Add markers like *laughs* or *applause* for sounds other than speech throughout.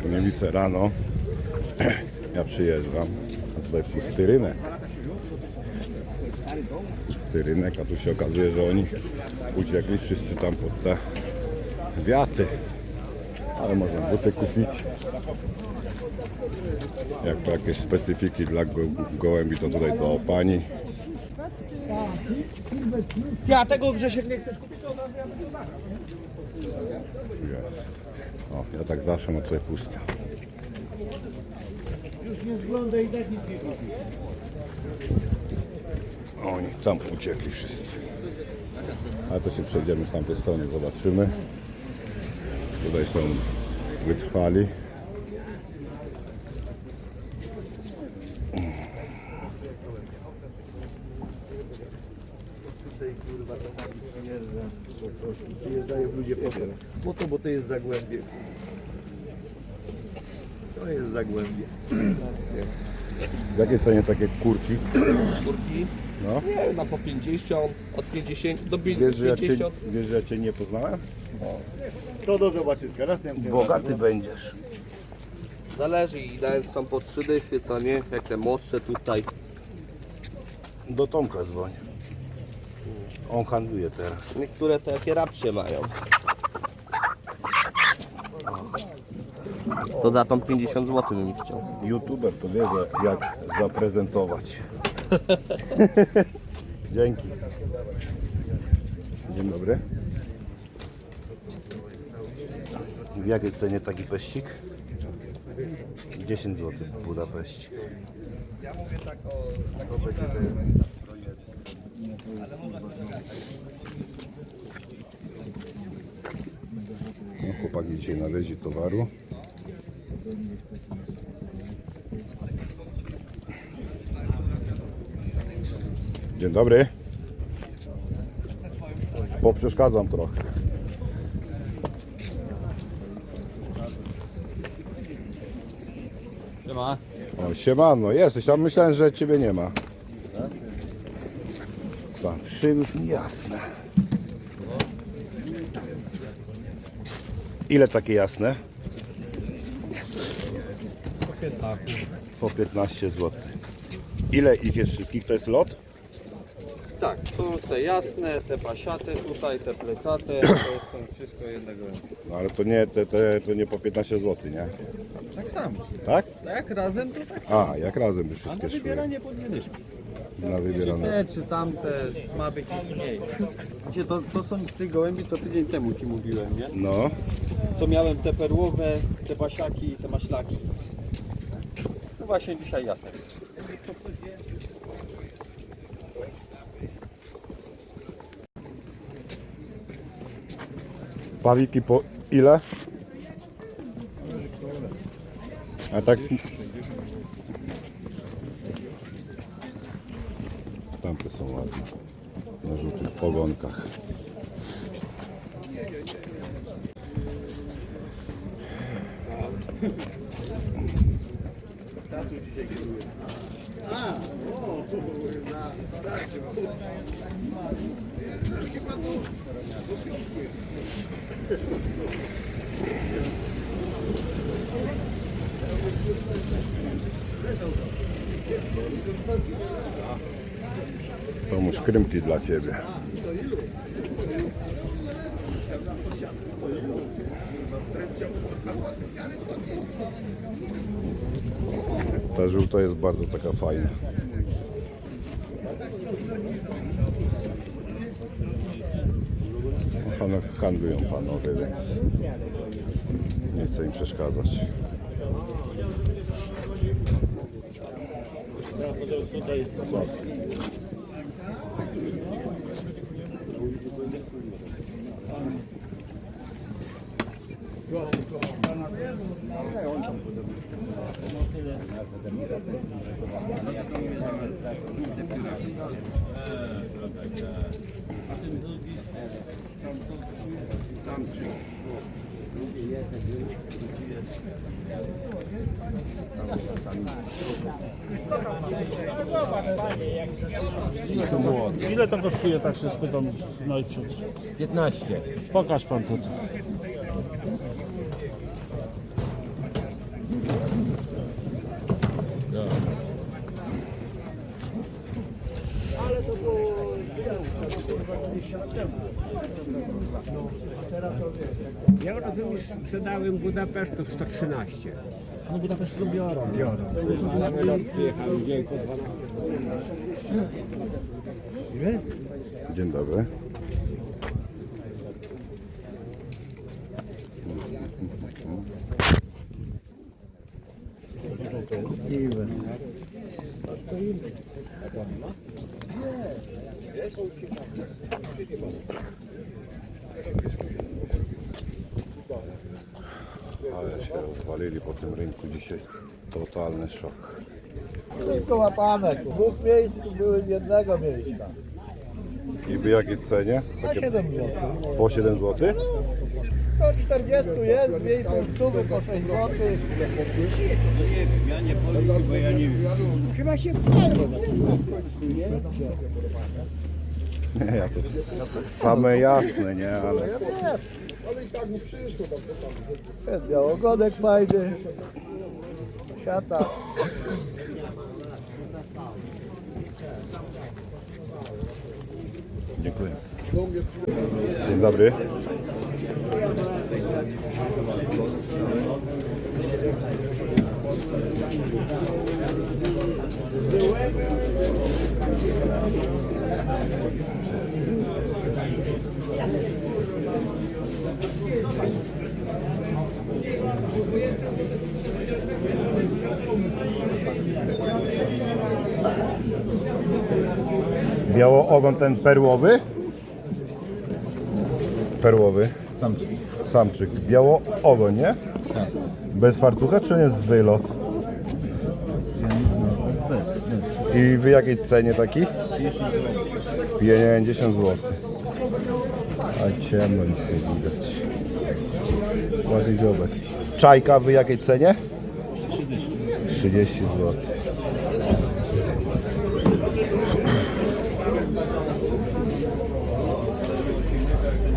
Skierniewice rano. *clears throat* Ja przyjeżdżam. A tutaj pusty rynek. Pusty rynek, a tu się okazuje, że oni uciekli wszyscy tam pod te wiaty. Ale można buty kupić. Jak to jakieś specyfiki dla go, gołębi, to tutaj do pani. Ja tego Grzesiek nie chcesz kupić, to Jest. O, ja tak zawsze mam tutaj pusto. Już nie zgląda i tak nic nie kupi. Oni tam uciekli wszyscy. Ale to się przejdziemy z tamtej strony, zobaczymy. Tutaj są wytrwali. Tutaj kurwa czasami przyjeżdżam po prostu. Przyjeżdżają ludzie po to, po to, bo to jest zagłębie. To jest zagłębie. W jakiej cenie takie kurki? Kurki? No. Nie, no po 50, od 50 do Wiesz, że ja cię, 50. wiesz, że ja cię nie poznałem? To do zobaczyska. Następny raz. będziesz. Zależy ile są po trzy dychy, co nie? Jak te młodsze tutaj. Do Tomka dzwoń. On handluje teraz. Niektóre to jakie rapcie mają. To za tą 50 zł bym chciał. YouTuber to wie, że jak zaprezentować. *laughs* Dzięki. Dzień dobry. W jakiej cenie taki peścik? 10 zł Budapeść. No, chłopaki dzisiaj nawieźli towaru. Dzień dobry. Poprzeszkadzam trochę. Siema. O, siemano, jesteś, a myślałem, że ciebie nie ma. Tak, przywóz mi jasne. Ile takie jasne? Po 15 zł. Ile ich jest wszystkich? To jest lot? Tak, to są te jasne, te pasiate tutaj, te plecate, to są wszystko jednego. No ale to nie, te, te, to nie po 15 zł, nie? Tak samo. Tak? Jak razem to tak A, jak razem by A wszystkie na szły. wybieranie po dwie dyszki. Na wybierane. Te czy tamte, ma być mniej. Znaczy, to, to są z tych gołębi, co tydzień temu Ci mówiłem, nie? No, Co miałem te perłowe, te pasiaki, te maślaki. No właśnie dzisiaj jasne. Pawiki po ile? A tak... Tamte są ładne. Na żółtych pogonkach. Pomóż krymki dla Ciebie. Ta żółta jest bardzo taka fajna. No, Pan, handlują panowie, więc nie chcę im przeszkadzać. Samczyk. Ile to kosztuje tak się spytam najprzód? 15. Pokaż pan to. Ja rozumiem, sprzedałem Budapesztu w 113. No Budapeszt to biorą. Biorą. Ale my przyjechałem dzień po 12. Dzień dobry. Ale się rozwalili po tym rynku dzisiaj. Totalny szok. Tylko łapane. W dwóch miejsc były z jednego miejsca. I w jakiej cenie? Na 7 zł. Po 7 zł? To 40 jest, 2,5 stówy po 6 zł. Chyba się Nie, ja to same jasne, nie? Ale Jest białogodek fajny. Siata. Dziękuję. Dzień dobry. Białoogon ten perłowy? Perłowy. Samczyk. Samczyk. Białoogon, nie? Tak. Bez fartucha, czy on jest wylot? Bez, bez. I w jakiej cenie taki? 50 zł. A ciemno nic nie widać. Ładny dziobek. Czajka w jakiej cenie? 30 zł.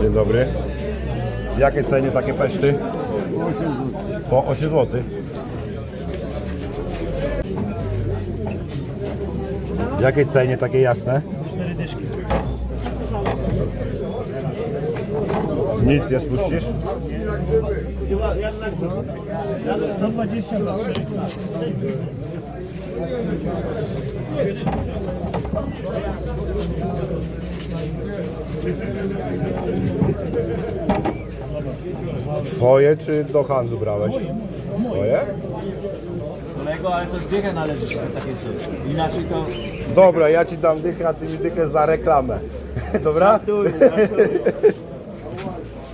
Dzień dobry. W jakiej cenie takie peszty? Po 8 zł. W jakiej cenie takie jasne? Nic nie spuścisz? 120 na Twoje czy do handlu brałeś? Twoje? Kolego, ale to dychę należy się za takie coś. Inaczej to Dobra, ja ci dam dychę, a ty mi dychę za reklamę. *laughs* Dobra?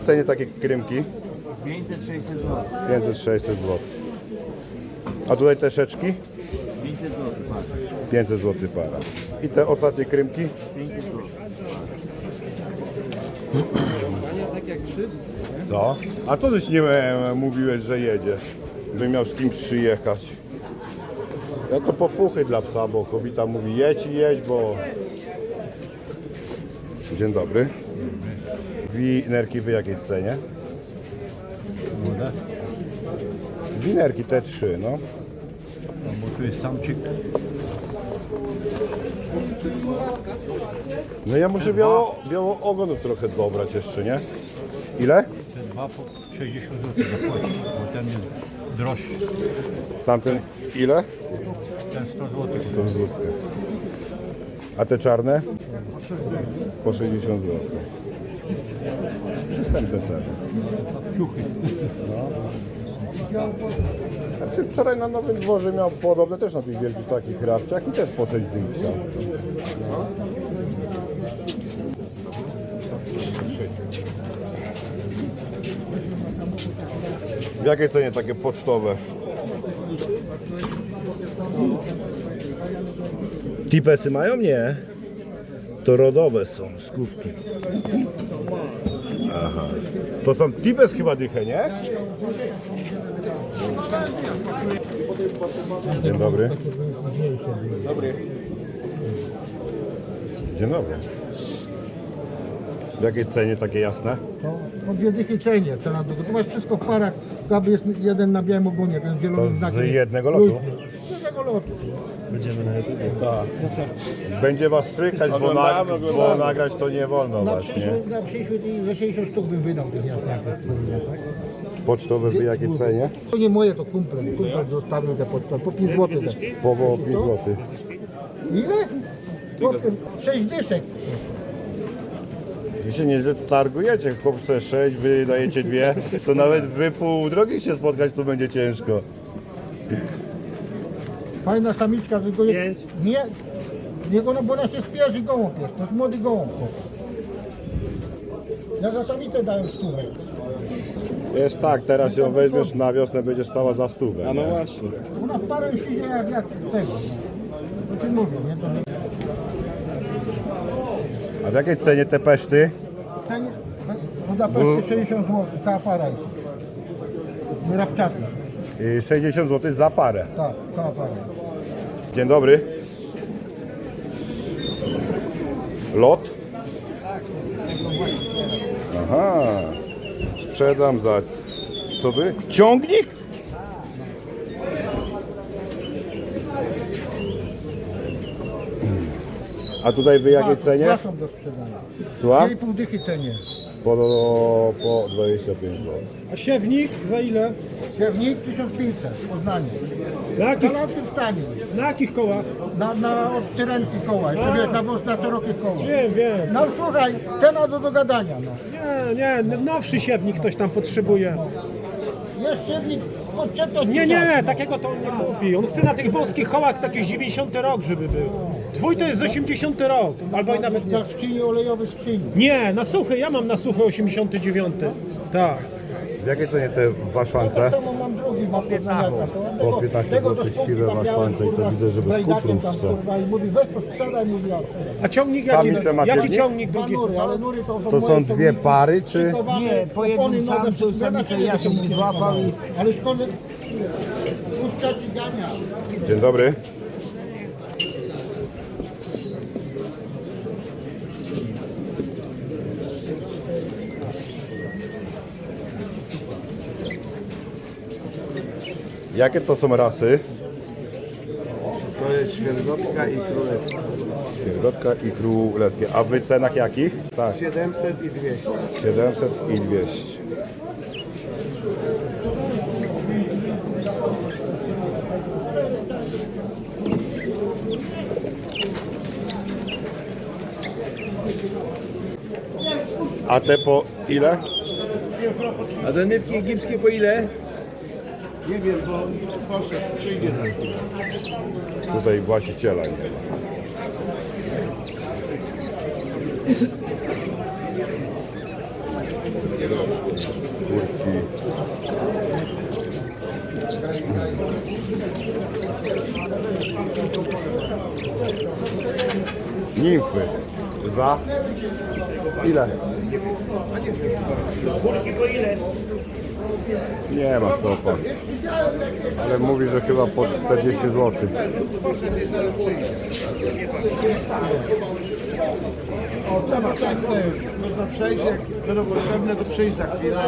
W cenie *laughs* takie krymki 500-600 zł. 500-600 zł. A tutaj te szeczki 500 zł, patrz. 500 zł para. I te ostatnie krymki 500 zł. Co? A co żeś nie e, mówiłeś, że jedziesz? By miał z kimś przyjechać. Ja to popuchy dla psa, bo kobieta mówi jedź i jedź, bo... Dzień dobry. Winerki w jakiej cenie? Winerki te trzy, no. Bo tu jest samczyk. No ja muszę biało, biało ogonów trochę dobrać jeszcze, nie? Ile? Te dwa po 60 zł zapłaci, bo ten jest droższy. Tamten ile? Ten 100 zł. To złotkę. A te czarne? Po 60 zł. Przystępne ceny. Ciuchy. Znaczy wczoraj na Nowym Dworze miał podobne też na tych wielkich takich rabciach i też po 6 dni chciał. No. W jakiej cenie takie pocztowe? Tipesy mają? Nie. To rodowe są, skówki. Aha. To są tipes chyba dychę, nie? Dzień dobry. Dobry. Dzień dobry. W jakiej cenie takie jasne? To po dwie dychy cenie, cena długo. Tu masz wszystko w parach, gaby jest jeden na białym ogonie, ten To zielony znak. z jednego lotu? Z jednego lotu. Będziemy na YouTube. Będzie was strykać, bo, na, Oglądamy, bo oglądamy. nagrać to nie wolno Na właśnie. przyszły, na przyszły ze 60 sztuk bym wydał tych jasniaków. Tak? Pocztowe w jakiej cenie? To nie moje, to kumple. Kumple zostawił te po, po 5 zł. Po 5 zł. Ile? Po 6 dyszek. Wy się nieźle targujecie, chłop chce 6, wy dajecie dwie, to nawet wy pół drogi się spotkać tu będzie ciężko. Fajna samiczka, tylko je, nie, nie go, no bo ona się spierzy gołąb jest, to jest młody gołąb. Ja za samicę dałem stówę. Jest tak, teraz ją weźmiesz na wiosnę, będzie stała za stówę. A no nie? właśnie. Ona parę siedzi jak, jak tego. No. To ci mówię, nie? To A w jakiej cenie te peszty? cenie, Budapeszty 60 zł, ta para jest. Rapciaty, Y, 60 zł za parę. tak, ta para. Dzień dobry. Lot? Aha. Sprzedam za... Co wy? Ciągnik? A tutaj wy jakiej cenie? Ja są do sprzedania. Słucham? 2,5 dychy cenie. Po, po 25 zł. A siewnik za ile? Siewnik 1500 w Poznaniu. Na Na jakich, stanie. na jakich kołach? Na, na od tyrenki koła. Jeszcze wiesz, na, na szerokie koła. Wiem, wiem. No słuchaj, cena do dogadania. No. Nie, nie, nowszy siewnik ktoś tam potrzebuje. Jest siewnik podczepiać. Nie, nie, takiego to on nie kupi. On chce na tych wąskich kołach taki 90 rok, żeby był. Twój to jest z 80 rok, albo i nawet nie. Na skrzyni olejowej skrzyni. Nie, na suchy, ja mam na suchy 89. Tak. W jakiej cenie te waszłance? samo mam drugi, mam 15 Po 15 zł siwe waszłance i to widzę, że bez kuprów chce. I mówi, weź to sprzedaj, mówi, ja A ciągnik jaki, Samice macie jaki ciągnik Dwa drugi? nury, ale nury to są To moje są dwie pary, czy? Nie, po jednym samcu siebie Jasiek mi złapał i- Ale szkoda, puszcza ci gania. Dzień dobry. Jakie to są rasy? To jest świergotka i królewska. Świergotka i królewskie. A w cenach jakich? Tak, 700 i 200. 700 i 200. A te po ile? A te nywki egipskie po ile? Nie wiem, bo poszedł, przyjdzie za chwilę. Tutaj właściciela nie ma. Kurki. Nimfy. Za? Ile? Nie ma chłopa. Ale mówi, że chyba po 40 zł. O, trzeba tak też. Można przejść, jak będą potrzebne, to przyjść za chwilę.